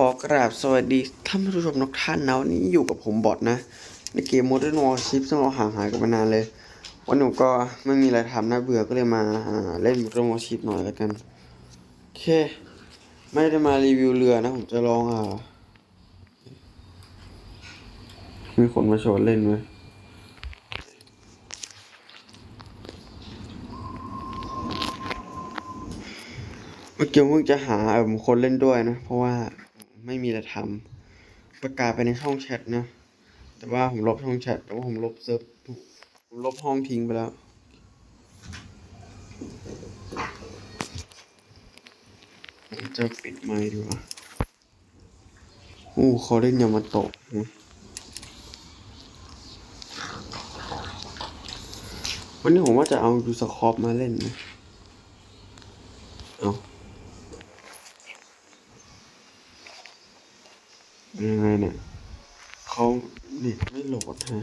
ขอกราบสวัสดีท่านผู้ชมทุกท่านนะวันนี้อยู่กับผมบอทนะ ในเกม Modern Warship ซึ่งเราห่างหายกันมานานเลย วันหนูก็ไม่มีอะไรทำนะเบื่อก็เลยมาเล่น Modern Warship หน่อยแล้วกันโอเค ไม่ได้มารีวิวเรือนะ ผมจะลองอ่ามีคนมาชวนเล่นไหมเมื่อกี้มึงจะหาเออคนเล่นด้วยนะ เพราะว่า ไม่มีอะไรทำประกาศไปในช่องแชทนะ แต่ว่าผมลบช่องแชทแต่ว่าผมลบเซิร์ฟผมลบห้องทิ้งไปแล้วจะปิดไมค์ดีกว่าอู้เขาเล่นยามาโตะนะวันนี้ผมว่าจะเอาดูสคอปมาเล่นนะ เอา ยังไงเนี่ยเขาเน็ตไม่โหลดฮะ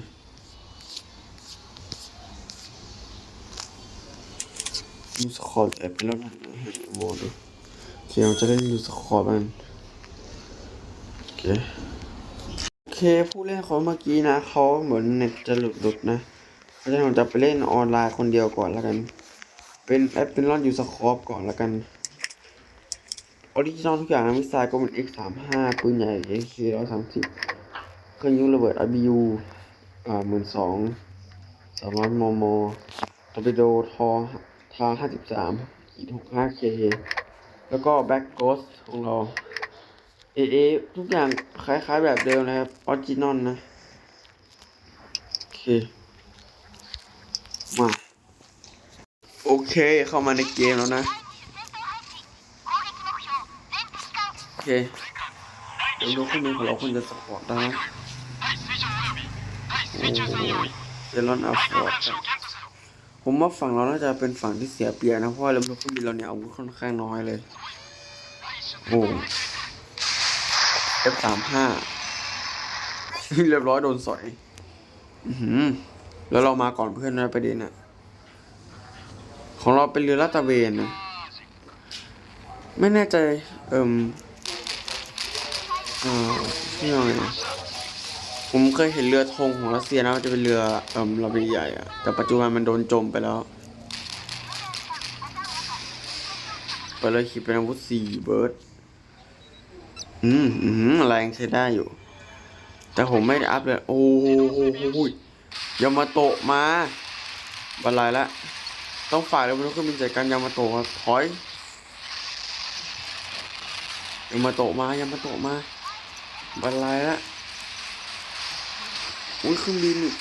ดูสคอปแอบไปแล้วนะให้โมดูโอเคเราจะเล่นดูสคอปมันโอเคโอเคผู้เล่นเขาเมื่อกี้นะเขาเหมือนเน็ตจะหลุดหลุดนะเพราะฉะนั้นผมจะไปเล่นออนไลน์คนเดียวก่อนแล้วกัน เป็นแอปเป็นรอนยูสคอปก่อนแล้วกัน ออริจินอลทุกอย่างนะมิสไซล์ก็เป็น X35 ปืนใหญ่ AK 130 เครื่องยิงระเบิด RBU อ่าหมื่นสองสามร้อยมมตอร์ปิโดทอทา53ขีด65 K แล้วก็แบ็กโกสของเรา AA ทุกอย่างคล้ายๆแบบเดิมนะครับออริจินอลนะ โอเค มา โอเคเข้ามาในเกมแล้วนะ โอ เคเดี๋ยวดูข้อมูลของเราคนจะสปอร์ตได้นะโอ้เดลอนอัฟฟอร์ดผมว่าฝั่งเราน่าจะเป็นฝั่งที่เสียเปรียบนะ เพราะว่าเรือเครื่องบินเราเนี่ยอาวุธค่อนข้างน้อยเลย โอ้ F สามห้าเรียบร้อยโดนสอยอือหือแล้วเรามาก่อนเพื่อนนะประเด็นอะของเราเป็นเรือลาดตระเวนนะ ไม่แน่ใจ เอิ่ม อ่าที่ยังไงนะผมเคยเห็นเรือธงของรัสเซียนะมันจะเป็นเรือเอิ่มลำใหญ่ๆอะแต่ปัจจุบันมันโดนจมไปแล้วไปเลยขีดเป็นอาวุธสี่เบิร์ดอืมอืมแรงใช้ได้อยู่ แต่ผมไม่ได้อัพเลย โอ้โหยามาโตะมาบรรลัยละ ต้องฝ่ายเราเป็นเครื่องบินจัดการยามาโตะครับถอยยามาโตะมายามาโตะมา บรรลัยละอุ้ยเครื่องบินนี่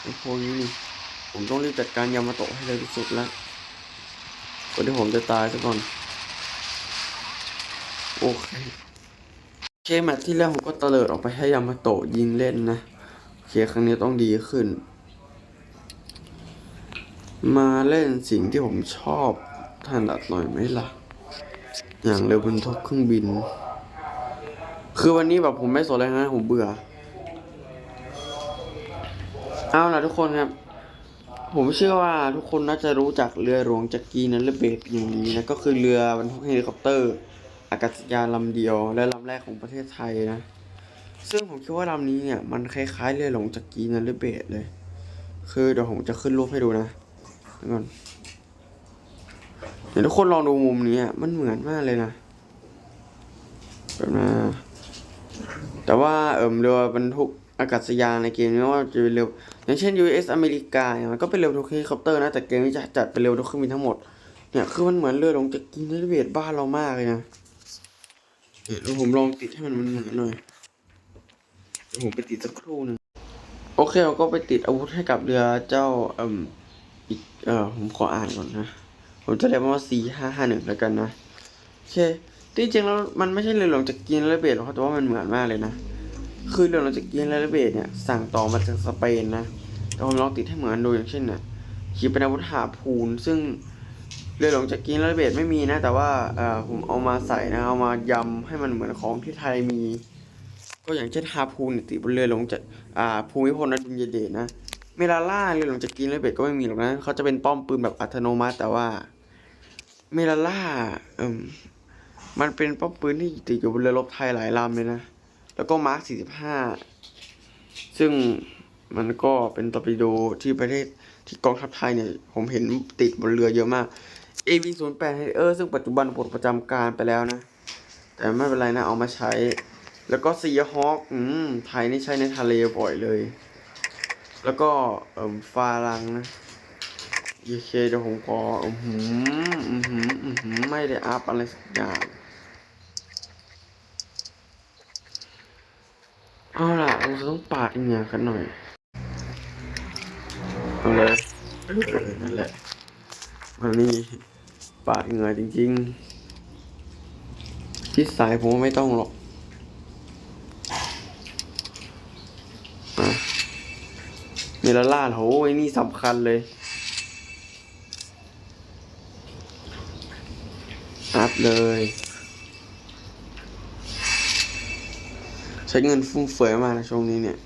ไอ้พวกนี้นี่ ผมต้องรีบจัดการยามาโตะให้เร็วที่สุดแล้วก่อนที่ผมจะตายซะก่อน โอเคโอเคแมตที่แล้วผมก็เตลิดออกไปให้ยามาโตะยิงเล่นนะโอเคครั้งนี้ต้องดีขึ้น มาเล่นสิ่งที่ผมชอบถนัดหน่อยไหมล่ะ อย่างเรือบนทุกเครื่องบิน คือวันนี้แบบผมไม่สนอะไรนะผมเบื่อ เอาล่ะทุกคนครับ ผมเชื่อว่าทุกคนน่าจะรู้จักเรือหลวงจักรีนันเลเบตอย่างนี้นะ ก็คือเรือบรรทุกเฮลิคอปเตอร์ อากาศยานลำเดียว และลำแรกของประเทศไทยนะ ซึ่งผมคิดว่าลำนี้เนี่ย มันคล้ายๆเรือหลวงจักรีนันเลเบตเลย คือเดี๋ยวผมจะขึ้นรูปให้ดูนะเดี๋ยวก่อน เดี๋ยวทุกคนลองดูมุมนี้อะมันเหมือนมากเลยนะแบบนะแต่ว่าเอิมเรือบรรทุกอากาศยานในเกมนี้ว่าจะเป็นเรืออย่างเช่น US อเมริกาเนี่ยมันก็เป็นเรือบรรทุกเฮลิคอปเตอร์นะแต่เกมนี้จะจัดเป็นเรือบรรทุกเครื่องบินทั้งหมดเนี่ยคือมันเหมือนเรือลงจักรีนันเลเบตบ้านเรามากเลยนะเดี๋ยวผมลองติดให้มันเหมือนหน่อยเดี๋ยวผมไปติดสักครู่หนึ่งโอเคเราก็ไปติดอาวุธให้กับเรือเจ้าเอ่มอีกเอ่อผมขออ่านก่อนนะ ผมจะเรียกว่าสี่ห้าห้าหนึ่งแล้วกันนะโอเคที่จริงแล้วมันไม่ใช่เรือหลวงจากกีนและเบตหรอกครับแต่ว่ามันเหมือนมากเลยนะคือเรือหลวงจากกีนและเบตเนี่ยสั่งต่อมาจากสเปนนะแต่ผมลองติดให้เหมือนดูอย่างเช่นเนี่ยขีปนาวุธหาพูนซึ่งเรือหลวงจากกีนและเบตไม่มีนะ แต่ว่าเอ่อผมเอามาใส่นะเอามายำให้มันเหมือนของที่ไทยมี ก็อย่างเช่นฮาพูนเนี่ยติดบนเรือหลวงจากอ่าภูมิพลอดุลยเดชนะเมลาล่าเรือหลวงจากกีนและเบตก็ไม่มีหรอกนะเขาจะเป็นป้อมปืนแบบอัตโนมัติแต่ว่า เมลาล่าเอ่มมันเป็นป้อมปืนที่ติดอยู่บนเรือรบไทยหลายลำเลยนะ แล้วก็มาร์ค 45 ซึ่งมันก็เป็นตอร์ปิโดที่ประเทศที่กองทัพไทยเนี่ย ผมเห็นติดบนเรือเยอะมาก AV08 Harrier ซึ่งปัจจุบันปลดประจำการไปแล้วนะ แต่ไม่เป็นไรนะ เอามาใช้ แล้วก็ Sea Hawk อืมไทยนี่ใช้ในทะเลบ่อยเลย แล้วก็เอ่มฟารังนะ โอเคเดี๋ยวผมขออือหืออือหืออือหือไม่ได้อัพอะไรสักอย่างเอาล่ะเราจะต้องปาดเหงื่อกันหน่อยเอาเลยเออนั่นแหละวันนี้ปาดเหงื่อจริงๆที่สายผมไม่ต้องหรอกอะเมลาล่าโหไอ้นี่สำคัญเลย อัพ เลยใช้เงินฟุ่มเฟือยมากนะช่วงนี้เนี่ย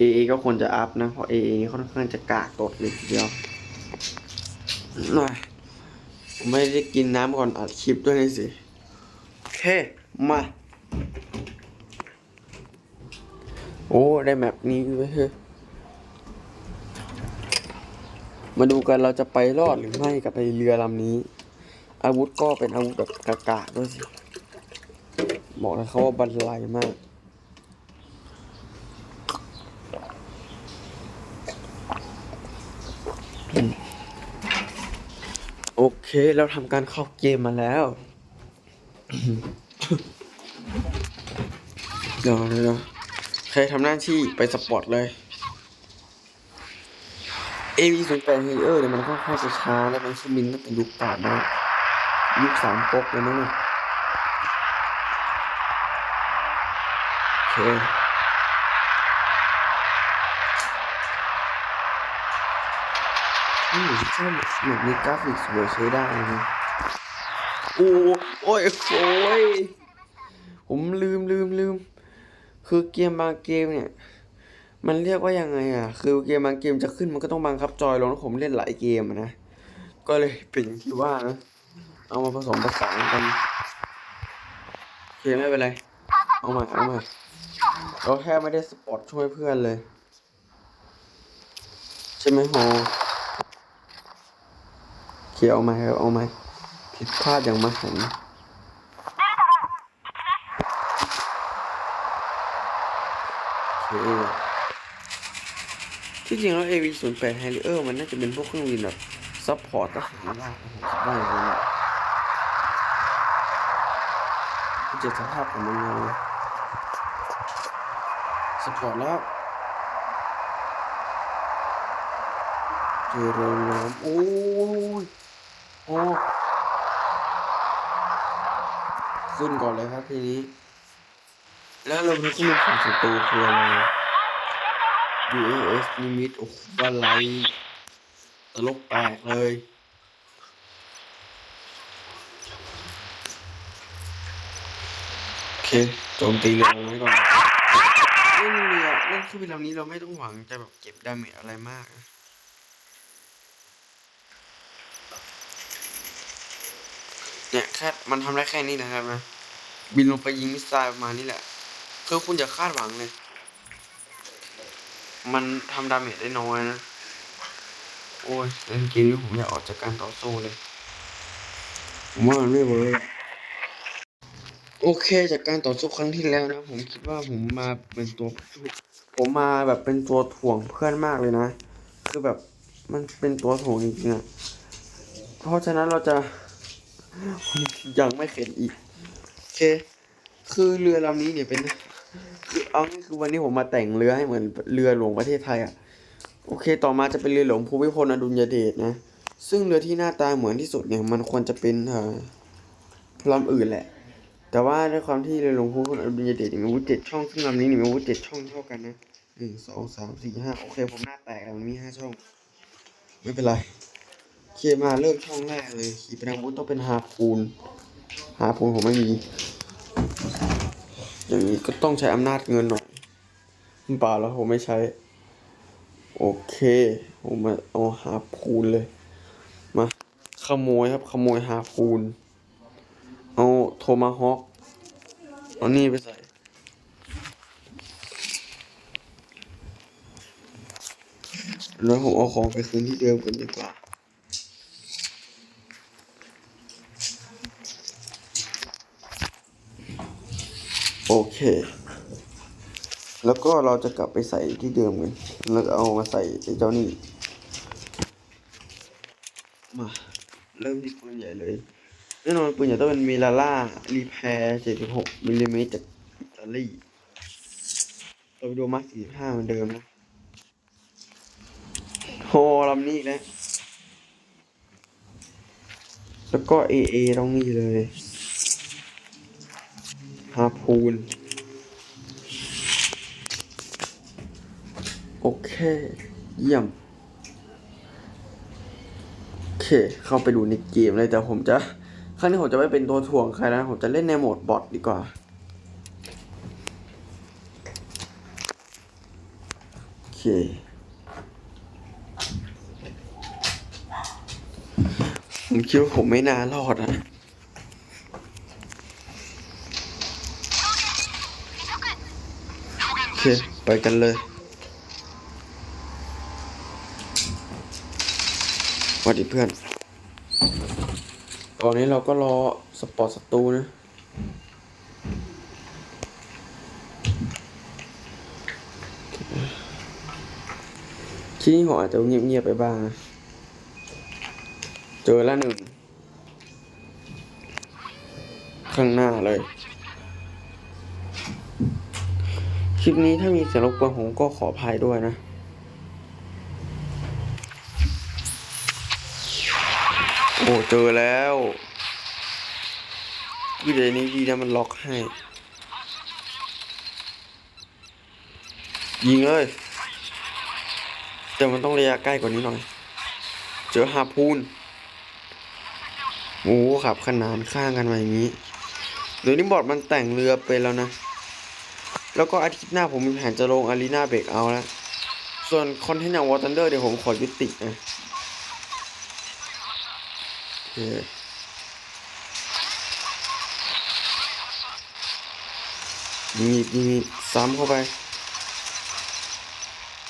AA ก็ควรจะอัพนะ เพราะ AA นี่ค่อนข้างจะกากตดเลยทีเดียวหน่อยไม่ได้กินน้ำก่อนอัดคลิปด้วยนี่สิ โอเค มา โอ้ ได้แมปนี้ด้วยเฮ้ย มาดูกันเราจะไปรอดหรือไม่กับไปเรือลำนี้ อาวุธก็เป็นอาวุธแบบกากาด้วยสิบอกเลยเขาว่าบรรลัยมากโอเคเราทำการเข้าเกมมาแล้ว เดี๋ยวเดี๋ยวใครทำหน้าที่ไปสปอร์ตเลย AV 0 8 h e r เนี่ยมันค่อนข้างจะช้าและมันคือมินตั้งแต่ยุคป่านะยุคสามก๊กเลยนะเนี่ยโอเคอืมใช่เหมือนมีกราฟิกสวยใช้ได้นะโอ้โอ้ยโอ้ยผมลืมลืมลืม คือเกมบางเกมเนี่ย มันเรียกว่ายังไงอะ คือเกมบางเกมจะขึ้นมันก็ต้องบังคับจอยลงแล้วผมเล่นหลายเกมนะ ก็เลยเป็นอย่างที่ว่านะ เอามาผสมผสานกันโอเคไม่เป็นไร เอามาเอามาเราแค่ไม่ได้สปอร์ตช่วยเพื่อนเลย ใช่ไหมโฮโอเคเอามาครับเอามาผิดพลาดอย่างมหันต์โอเค ที่จริงแล้ว AV08 Harrier มันน่าจะเป็นพวกเครื่องบินแบบซัพพอร์ตทหารราบนะผมคิดว่าอย่างนั้นแหละเจ็ดสภาพของมันเลยสปอร์ตแล้วเจอเรือน้ำโอ้ยโอ้ขึ้นก่อนเลยครับทีนี้ แล้วเราไม่ขึ้นฝั่งศัตรูคืออะไร UAS นิมิตโอ้โหอะไรตลกแปลกเลยโอเคโจมตีเรือไว้ก่อนเล่นเรือเล่นเครื่องบินลำนี้เราไม่ต้องหวังจะแบบเก็บดาเมจอะไรมากเนี่ยแค่มันทำได้แค่นี้นะครับนะบินลงไปยิงมิสไซล์ประมาณนี้แหละคือคุณอย่าคาดหวังเลย มันทำดาเมจได้น้อยนะ โอ้ยเล่นเกมนี้ผมอยากออกจากการต่อสู้เลย ผมว่ามันไม่เวิร์กโอเค จากการต่อสู้ครั้งที่แล้วนะ ผมคิดว่าผมมาเป็นตัว ผมมาแบบเป็นตัวถ่วงเพื่อนมากเลยนะ คือแบบมันเป็นตัวถ่วงจริงๆอะเพราะฉะนั้นเราจะยังไม่เข็นอีก โอเค คือเรือลำนี้เนี่ยเป็น คือเอานี่คือวันนี้ผมมาแต่งเรือให้เหมือนเรือหลวงประเทศไทยอะ โอเค ต่อมาจะเป็นเรือหลวงภูมิพลอดุลยเดชนะ ซึ่งเรือที่หน้าตาเหมือนที่สุดเนี่ยมันควรจะเป็นเอ่อลำอื่นแหละ แต่ว่าด้วยความที่เรือหลวงภูมิพลอดุลยเดชมีอาวุธเจ็ดช่อง ซึ่งลำนี้มีอาวุธเจ็ดช่องเท่ากันนะหนึ่งสองสามสี่ห้าโอเค ผมหน้าแตกแล้วมันมีห้าช่อง ไม่เป็นไรเคมาเริ่มช่องแรกเลยขีปนาวุธต้องเป็นฮาปูนหาผมผมไม่มี อย่างนี้ก็ต้องใช้อำนาจเงินหน่อยเปล่าแล้วผมไม่ใช้ โอเคผมมาเอาหาพูนเลย มา ขโมยครับ ขโมยฮาฟูน เอาโทมาฮอคเอานี่ไปใส่แล้วผมเอาของไปคืนที่เดิมกันดีกว่า เค แล้วก็เราจะกลับไปใส่ที่เดิมกัน แล้วเอามาใส่ไอ้เจ้านี่มา เริ่มที่ปืนใหญ่เลย แน่นอนปืนใหญ่ต้องเป็นมิลาร่ารีแพร์76มิลลิเมตรจากอิตาลีเราไปดูมาร์ค45เหมือนเดิมนะโฮลำนี้แล้วแล้วก็ AA ตรงนี้เลยฮาพูน โอ เค เยี่ยม โอเค เข้าไปดูในเกมเลยแต่ผมจะ ครั้งนี้ผมจะไม่เป็นตัวถ่วงใครนะ ผมจะเล่นในโหมดบอทดีกว่า โอเคผมคิดว่าผมไม่น่ารอดอะโอเค ไปกันเลย วัสดีเพื่อน ตอนนี้เราก็รอสปอร์ตศัตรูนะ ที่นี่ผมอาจจะเงียบๆไปบ้างนะ เจอแล้วหนึ่ง ข้างหน้าเลย คลิปนี้ถ้ามีเสียงรบกวนผมก็ขออภัยด้วยนะ อ้เจอแล้วคือเดี๋ยวนี้ดีนะมันล็อกให้ ยิงเลยแต่มันต้องระยะใกล้กว่านี้หน่อย เจอฮาพูนโอ้ขับขนานข้างกันมาอย่างนี้เดี๋ยวนี้บอร์ดมันแต่งเรือไปแล้วนะ แล้วก็อาทิตย์หน้าผมมีแผนจะลงอารีนาเบรกเอาแล้ว ส่วนคอนเทนต์อย่างวอร์ตันเดอร์เดี๋ยวผมขอยุตินะโอเค ยิงอีกยิงอีกซ้ำเข้าไป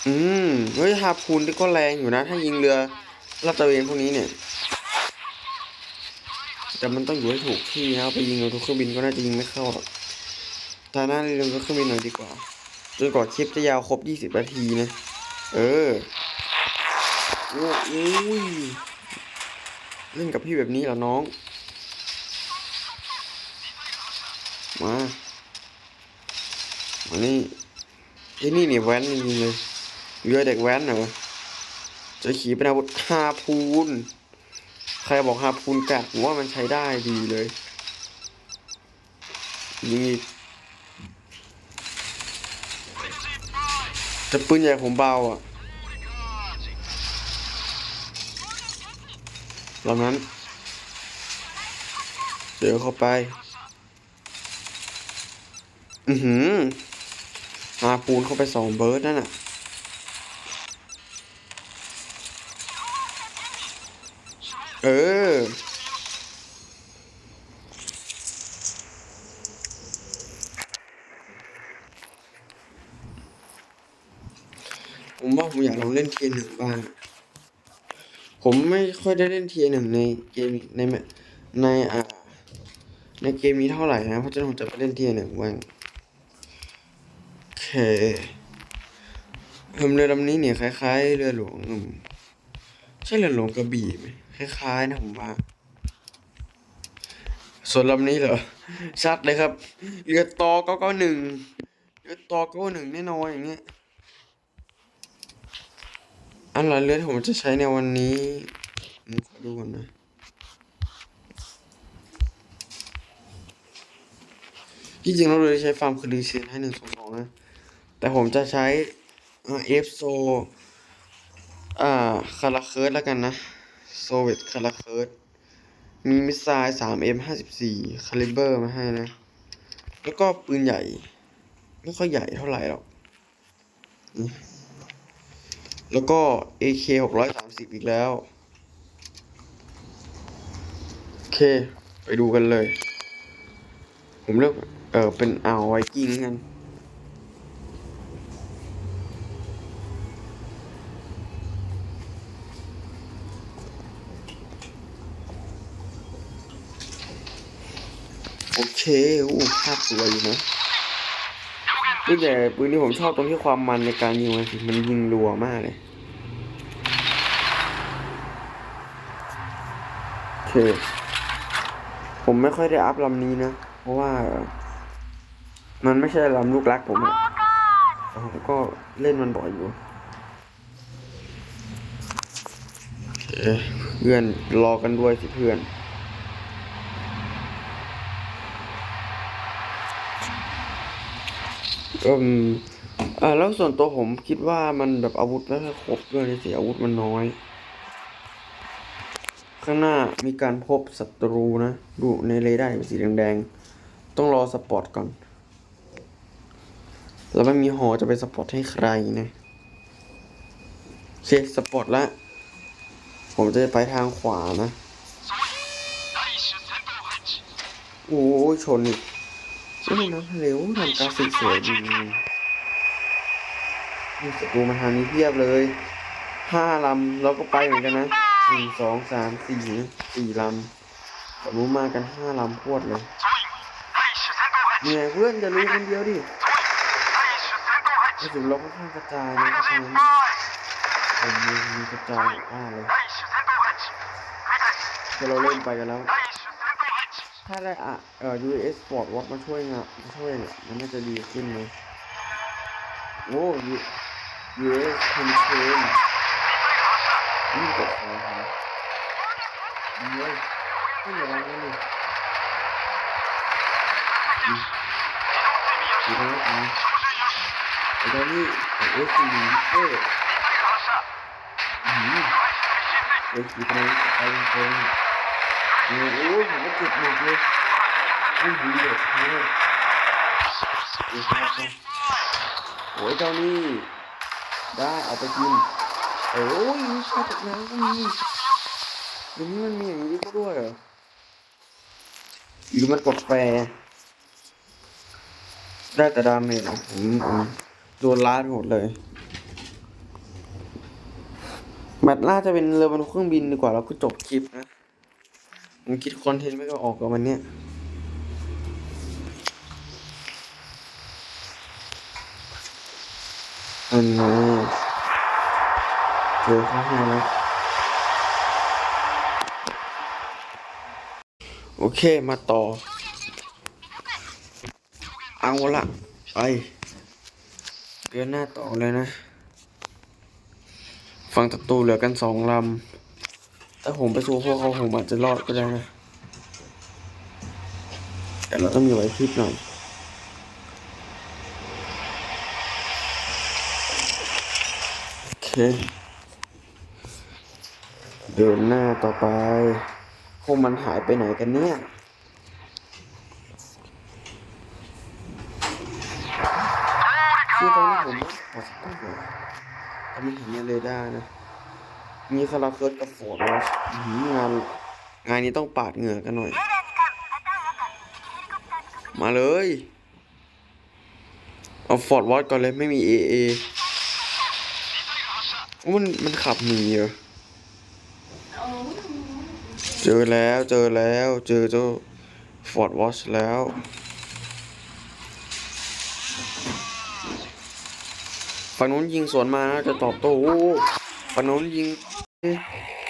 อืม เฮ้ยฮาพูนที่ก็แรงอยู่นะ ถ้ายิงเรือลาดตระเวนพวกนี้เนี่ย แต่มันต้องอยู่ให้ถูกที่นะครับไปยิงเอาทุกเครื่องบินก็น่าจะยิงไม่เข้าหรอกตาหน้าเรียนเครื่องบินหน่อยดีกว่าจนกว่าคลิปจะยาวครบ 20 นาทีนะ เออโอ้ย เล่นกับพี่แบบนี้เหรอน้อง มา มานี่ไอ้นี่เนี่ยแว้นจริงเลยเรือเด็กแว้นเหรอ จะขี่เป็นอาวุธฮาพูน ใครบอกฮาพูนกัดผมว่ามันใช้ได้ดีเลยยิงอีกแต่ปืนใหญ่ผมเบาอะ ลำนั้น เดี๋ยวเข้าไป อือหือฮาปูนเข้าไปสองเบิร์ดนั่นน่ะ เออ ผมว่าผมอยากลองเล่นเทียหนึ่งบ้าง ผมไม่ค่อยได้เล่นเทียหนึ่งในเกมในในอ่าในเกมนี้เท่าไหร่นะ เพราะฉะนั้นผมจะไปเล่นเทียหนึ่งบ้างโอเคเรือเรือลำนี้เนี่ยคล้ายๆเรือหลวงอืมใช่เรือหลวงกระบี่ไหมคล้ายๆนะผมว่า ส่วนลำนี้เหรอชัดเลยครับ เรือตอเก้าเก้าหนึ่งเรือตอเก้าหนึ่งแน่นอนอย่างเงี้ย อันหลายเรือที่ผมจะใช้ในวันนี้มขอดูก่อนนะ ที่จริงเราเลยใช้ฟาร์มคือรีเซนให้หนึ่งสองสองนะ แต่ผมจะใช้เอฟโซ อ่า คาราเคิร์ดแล้วกันนะ โซเวตคาราเคิร์ดมีมิสไซล์สามเอ็มห้าสิบสี่คาลิเบอร์มาให้นะ แล้วก็ปืนใหญ่ ไม่ค่อยใหญ่เท่าไหร่หรอก แล้วก็ AK หกร้อยสามสิบอีกแล้ว โอเค ไปดูกันเลย ผมเลือก เออเป็นอ่าวไวกิ้งกันโอเคอู้ภาพสวยอยู่นะ นี่แต่ปืนที่ผมชอบตรงที่ความมันในการยิงมันสิมันยิงรัวมากเลยโอเคผมไม่ค่อยได้อัพลำนี้นะ เพราะว่า มันไม่ใช่ลำลูกรักผมอะแต่ผมก็เล่นมันบ่อยอยู่เพื่อนรอกันด้วยสิเพื่อน อืมอ่าแล้วส่วนตัวผมคิดว่ามันแบบอาวุธไม่ค่อยครบด้วยสิอาวุธมันน้อย ข้างหน้ามีการพบศัตรูนะ ดูในเรดาร์เป็นสีแดงๆ ต้องรอสปอร์ตก่อน แล้วไม่มีหอจะไปสปอร์ตให้ใครนะโอเคสปอร์ตละ ผมจะไปทางขวานะ โอ้ยชนอีก โอ้ยน้ำทะเลโอ้ยทำกราฟิกสวยดีนี่ศัตรูมาทางนี้เพียบเลยห้าลำเราก็ไปเหมือนกันนะหนึ่งสองสามสี่นะสี่ลำศัตรูมากันห้าลำพรวดเลยเนี่ยเพื่อนจะรู้คนเดียวดิกระสุนเราค่อนข้างกระจายนะเพราะฉะนั้นผมมีกระจายมาเลยถ้าเราเล่นไปกันแล้ว ถ้าได้อะเอ่อ US Sport Watch มาช่วยงานมาช่วยเนี่ยมันน่าจะดีขึ้นเลยโอ้ US Contain นี่กดคอครับดีเลยไม่อย่ารังกันเลยดีดีแล้วอะไอ้ตอนนี้ไอ้ S C D เอ้ยอืมเอ้ยขี่ไปไหนไปตรง โอ้โหผมก็เจ็บหนักเลยไม่ดีเลยโอ้ยโอ้ยครับโอ้ยเจ้านี่ได้เอาไปกินโอ้ยมีชาตกน้ำก็มีเดี๋ยวนี้มันมีอย่างนี้ก็ด้วยเหรอหรือมันกดแปรได้แต่ดาเมจเหรอผมผมโดนล้าดหมดเลยแมตช์หน้าจะเป็นเรือบรรทุกเครื่องบินดีกว่าแล้วก็จบคลิปนะ มคิดคอนเทนต์ไม่ก็ออกกับวันเนี้ยอันนี้เจอข้างหน้าแล้วโอเคมาต่อ เอาละไปเดินหน้าต่อเลยนะฟังศัตรูเหลือกันสองลำ ถ้าผมไปสู้พวกเขาผมอาจจะรอดก็ได้นะ แต่เราต้องมีไหวพริบหน่อยโอเค เดินหน้าต่อไป พวกมันหายไปไหนกันเนี่ยคือตอนนี้ผมขอสักตั้งก่อนแต่ไม่เห็นในเรดาร์นะ มีคาราเคิร์ดกับฟอร์ดวอชอื้อหืองานงานนี้ต้องปาดเหงื่อกันหน่อย มาเลย เอาฟอร์ดวอชก่อนเลยไม่มีเอเอมันมันขับหนีเหรอเจอแล้วเจอแล้วเจอเจ้าฟอร์ดวอชแล้วฝั่งนู้นยิงสวนมาจะตอบโต้ ฝั่งนู้นยิงเอ๊ะ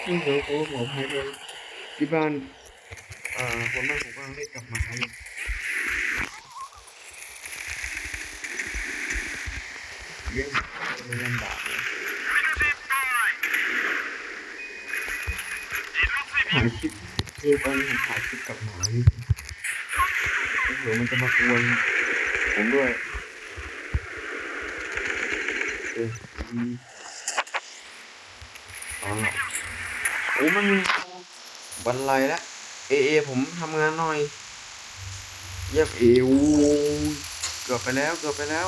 นี่เดี๋ยวโอ้หมอภัยเลยที่บ้านอ่าคนบ้านผมกำลังเล่นกลับมาอยู่เยี่ยมเลยลำบากเลยถ่ายคลิปคือตอนนี้ผมถ่ายคลิปกับหมานี่เดี๋ยวมันจะมากวนผมด้วยเออดีอ๋อ โอ้มันบันไลแล้วเอเอผมทำงานหน่อยเยียบเอวเกือบไปแล้วเกือบไปแล้ว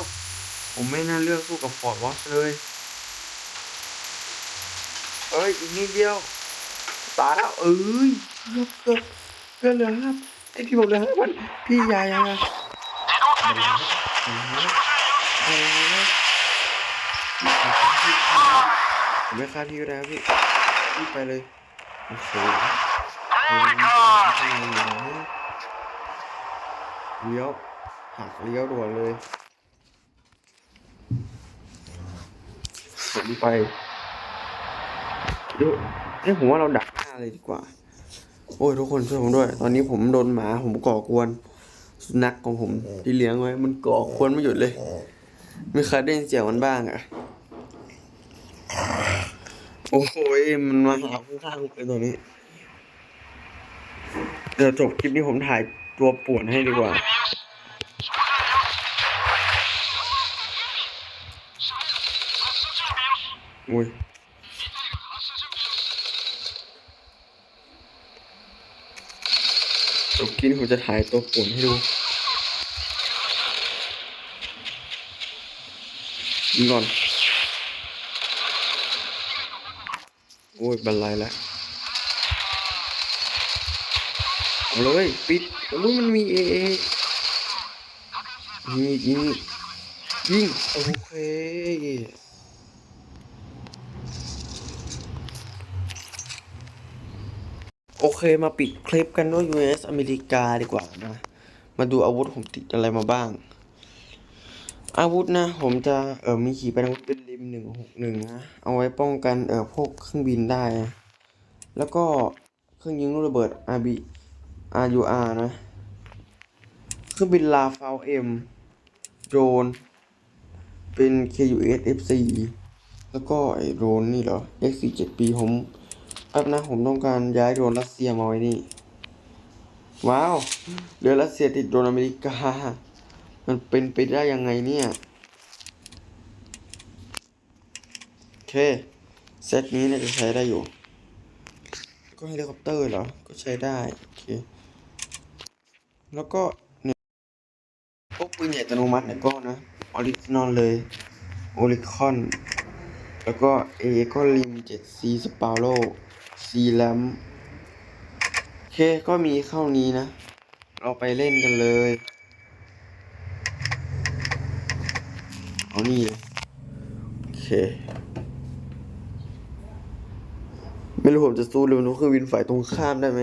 ผมไม่น่าเลือกสู้กับฟอร์ดวอชเลยเอ้ยอีกนิดเดียว ตายแล้วเอ้ยเกือบเกือบเพื่อนเลือห้าไอพี่บอกเลือห้าพันพี่ยายาอยาผมไม่ฆ่าพี่ก็ได้ครับพี่พี่ไปเลย เคเลี้ยวหักเลี้ยวด่วนเลยผมไปดี๋ยวเอ้ยผมว่าเราดักหน้าเลยดีกว่า โอ้ยทุกคนช่วยผมด้วย ตอนนี้ผมโดนหมาผมก่อกวน สุนัขของผมที่เลี้ยงไว้ มันก่อกวนไม่หยุดเลยมีใครได้ยินเสียงมันบ้างอะ โอ้โหมันมาหาข้างๆเลยตอนนี้ เดี๋ยวจบคลิปนี้ผมถ่ายตัวป่วนให้ดีกว่า อุ้ยจบคลิปนี้ผมจะถ่ายตัวป่วนให้ดูยิงก่อน โอ้ยบันไลแล้วเอาเลยปิดโอ้มันมีเอเอยิงยิงยิงโอเคโอเคมาปิดคลิปกันด้วย US อเมริกาดีกว่านะ มาดูอาวุธผมติดอะไรมาบ้าง อาวุธนะ ผมจะเออมีขีปนาวุธเป็นริมหนึ่งหกหนึ่งนะ เอาไว้ป้องกันเออพวกเครื่องบินได้นะแล้วก็เครื่องยิงลูกระเบิด RB RUR นะ เครื่องบินลาฟาวเอ็มโดรน เป็น KUS FC แล้วก็ไอโดรนนี่เหรอ X47P ผมแป๊บนะผมต้องการย้ายโดรนรัสเซียมาไว้นี่ ว้าว เรือรัสเซียติดโดรนอเมริกา มันเป็นไปได้ยังไงเนี่ย โอเค เซตนี้เนี่ยจะใช้ได้อยู่ ก็เฮลิคอปเตอร์เหรอ ก็ใช้ได้ โอเค แล้วก็เนี่ยพวกปืนใหญ่อัตโนมัติเนี่ยก็นะออริจินอลเลยโอริคอน แล้วก็เอก็ริม 7C สปาโ o ซีแลมโอเค ก็มีเข้านี้นะ เราไปเล่นกันเลย เอานี่เลยโอเค ไม่รู้ผมจะสู้เรือนุเครื่องบินฝ่ายตรงข้ามได้ไหม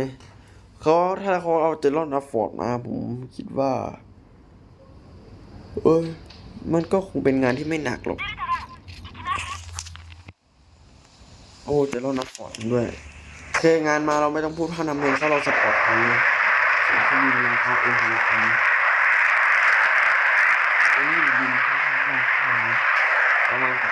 เขาถ้าเขาเอาเจลอนนัฟฟอร์ดมาผมคิดว่า เอ้ยมันก็คงเป็นงานที่ไม่หนักหรอก โอ้เจลอนนัฟฟอร์ดด้วยโอเคงานมาเราไม่ต้องพูดพร่ำนำเพลงเข้าเราสปอร์ตกันเลยเสียงเครื่องบินราคาเอ็นพันพันอันนี้บิน ประมาณกับ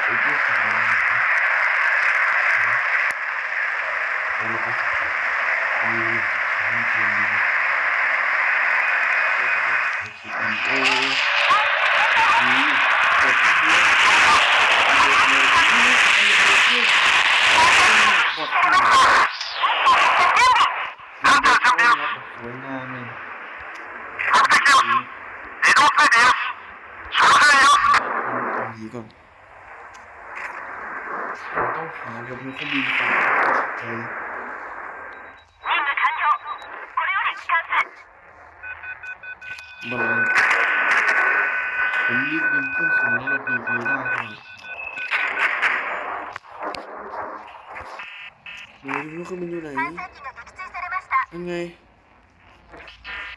บอลผมรีบยิงขึ้นสูงแล้วแบบยิงไม่ได้ยหนูรู้ขึ้นมาอยู่ไหนยังไง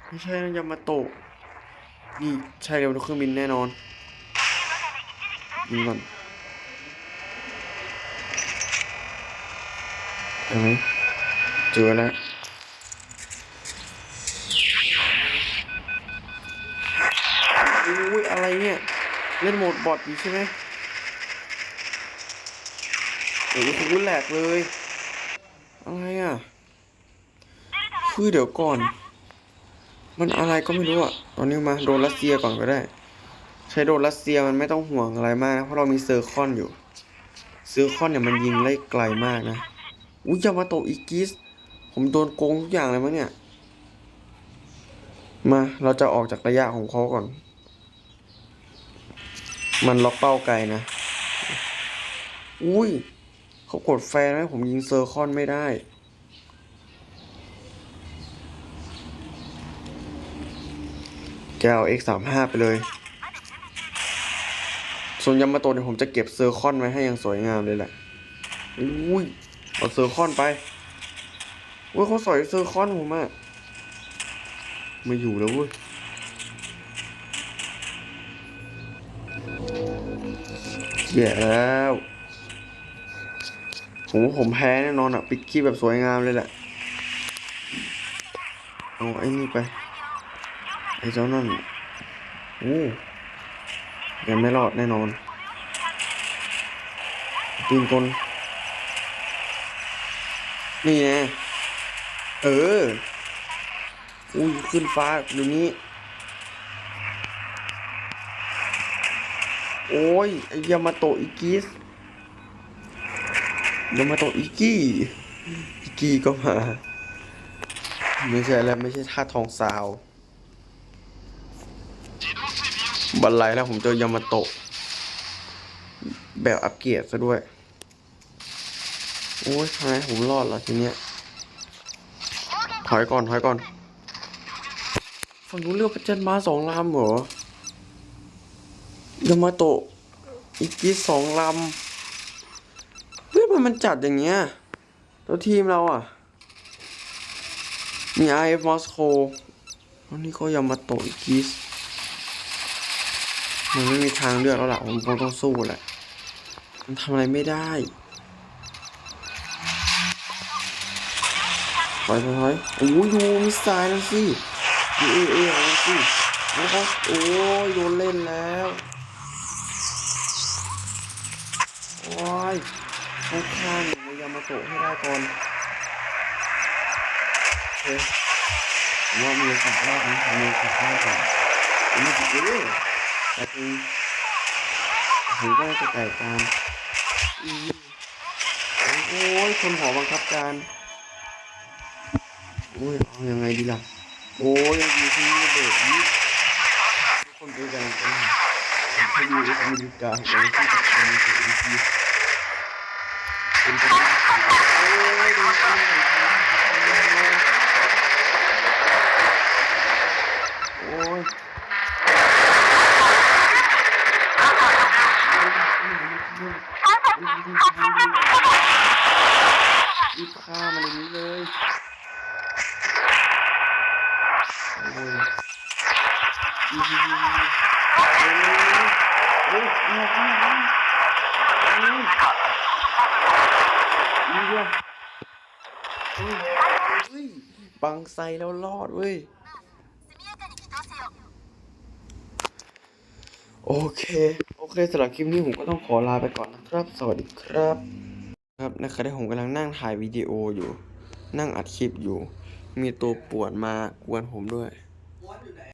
ไม่ใช่นะจะมาโตะนี่ ใช่เร็วเครื่องบินแน่นอนยิงก่อน เห็นไหมเจอแล้วอุ้ยอะไรเนี่ย เล่นโหมดบอทอยู่ใช่ไหมโอ้โหคุณแหลกเลย อะไรอะคือเดี๋ยวก่อน มันอะไรก็ไม่รู้อะ ตอนนี้มาโดนรัสเซียก่อนก็ได้ ใช้โดนรัสเซียมันไม่ต้องห่วงอะไรมากนะ เพราะเรามีเซอร์คอนอยู่ เซอร์คอนเนี่ยมันยิงได้ไกลมากนะ อุ้ยยามาโตะอีกิส ผมโดนโกงทุกอย่างเลยมั้งเนี่ย มา เราจะออกจากระยะของเขาก่อน มันล็อกเป้าไกลนะ อุ้ย เขากดแฟนไหมผมยิงเซอร์คอนไม่ได้ แกเอา X35 ไปเลย ส่วนยามาโตะเนี่ยผมจะเก็บเซอร์คอนไว้ให้อย่างสวยงามเลยแหละ อุ้ย เอาเซอร์คอนไปอุ้ยเขาสอยเซอร์คอนผมอะไมาอยู่แล้วเว้ยแย่แล้วผมว่าผมแพ้แน่นอนอะปิดคีบแบบสวยงามเลยแหละ เอาไอ้นี่ไป ไอ้เจ้านั่นโอ้ยังไม่รอดแน่นอนปืนกล นี่ไงเออ อุ้ยขึ้นฟ้าเดี๋ยวนี้ โอ้ยไอยามาโตอิกิสยามาโตอิกิอิกิก็มา ไม่ใช่แล้วไม่ใช่ท่าทองสาว บันไลแล้วผมเจอยามาโต แบบอัปเกรดซะด้วย อ้ยทำไมผมรอดล่ะทีเนี้ย ถอยก่อน ถอยก่อน ฝั่งนู้นเรือกประจันมาสองลำเหรอยามาโตะอีกทีสองลำ เฮ้ยมันมันจัดอย่างเงี้ย แล้วทีมเราอะ มี IF มอสโกแล้วนี่ก็ยามาโตะอีกทีมันไม่มีทางเลือกแล้วล่ะผมคงต้องสู้แหละ มันทำอะไรไม่ได้ ถอยถอยถอยโอ้ยดูมิสไซล์นั่นสิเอเอของมันสิแล้วก็โอ้ยโดนเล่นแล้วโอ้ยข้างข้างๆมายามาโตะให้ได้ก่อนโอเคผมว่ามีโอกาสรอดนะมีโอกาสรอดก่อนไม่ผิดเลยแต่จริงผมก็จะไก่การอืมโอ้ยคนหอบังคับการ โอ้ยเอายังไงดีล่ะ โอ้ยดีที่ระเบิดนี้ทุกคนไป็นกำลังใจให้ผมให้ยูเอสอเมริกาอย่างที่ตัดสินใจอีกทีเป็นไปได้โอ้ยดูสิโอ้ย รีบฆ่ามันอย่างนี้เลยโอ้ยอีเฮ้ยเฮ้ยเอาเอาเอาเฮ้ยอีเดียวเฮ้ยเฮ้ย บังไซแล้วรอดเว้ย โอเค โอเคสำหรับคลิปนี้ผมก็ต้องขอลาไปก่อนนะครับ สวัสดีครับ ครับในขณะที่ผมกำลังนั่งถ่ายวิดีโออยู่ นั่งอัดคลิปอยู่ มีตัวปวดมากวนผมด้วย